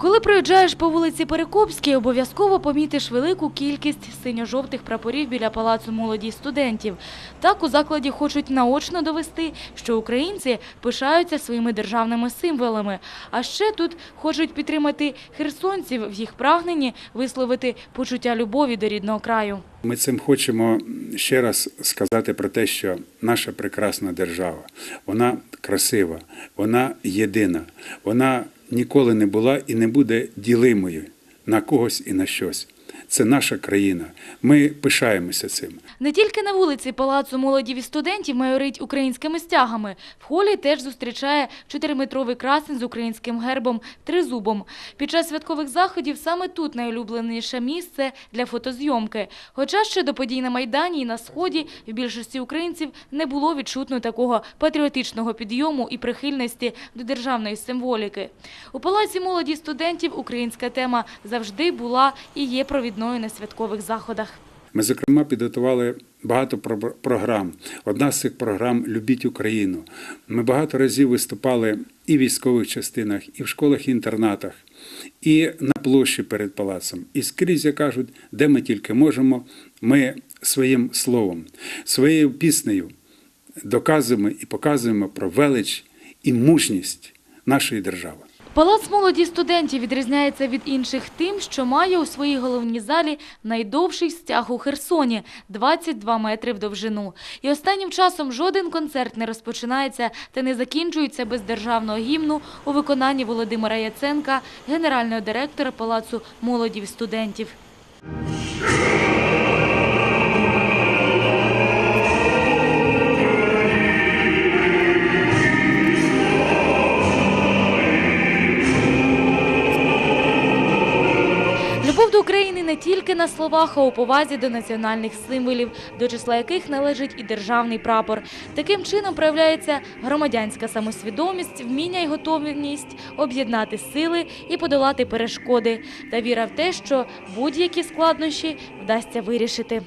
Коли проїжджаєш по вулиці Перекопській, обов'язково помітиш велику кількість синьо-жовтих прапорів біля палацу молоді студентів. Так у закладі хочуть наочно довести, що українці пишаються своїми державними символами. А ще тут хочуть підтримати херсонців в їх прагненні висловити почуття любові до рідного краю. Ми цим хочемо ще раз сказати про те, що наша прекрасна держава, вона красива, вона єдина, вона ніколи не була і не буде ділимою на когось і на щось. Це наша країна. Ми пишаємося цим. Не тільки на вулиці палацу молодів і студентів майорить українськими стягами. В холі теж зустрічає чотириметровий красень з українським гербом тризубом. Під час святкових заходів саме тут найулюбленіше місце для фотозйомки. Хоча ще до подій на Майдані і на Сході в більшості українців не було відчутно такого патріотичного підйому і прихильності до державної символіки. У палаці молоді студентів українська тема завжди була і є провідною на святкових заходах. Ми, зокрема, підготували багато програм. Одна з цих програм Любіть Україну. Ми багато разів виступали і в військових частинах, і в школах-інтернатах, і на площі перед палацом. І скрізь як кажуть, де ми тільки можемо, ми своїм словом, своєю піснею доказуємо і показуємо про велич і мужність нашої держави. Палац молоді студентів відрізняється від інших тим, що має у своїй головній залі найдовший стяг у Херсоні – 22 метри в довжину. І останнім часом жоден концерт не розпочинається та не закінчується без державного гімну у виконанні Володимира Яценка, генерального директора Палацу молоді студентів. Не тільки на словах, а у повазі до національних символів, до числа яких належить і державний прапор. Таким чином проявляється громадянська самосвідомість, вміння і готовність об'єднати сили і подолати перешкоди, та віра в те, що будь-які складнощі вдасться вирішити.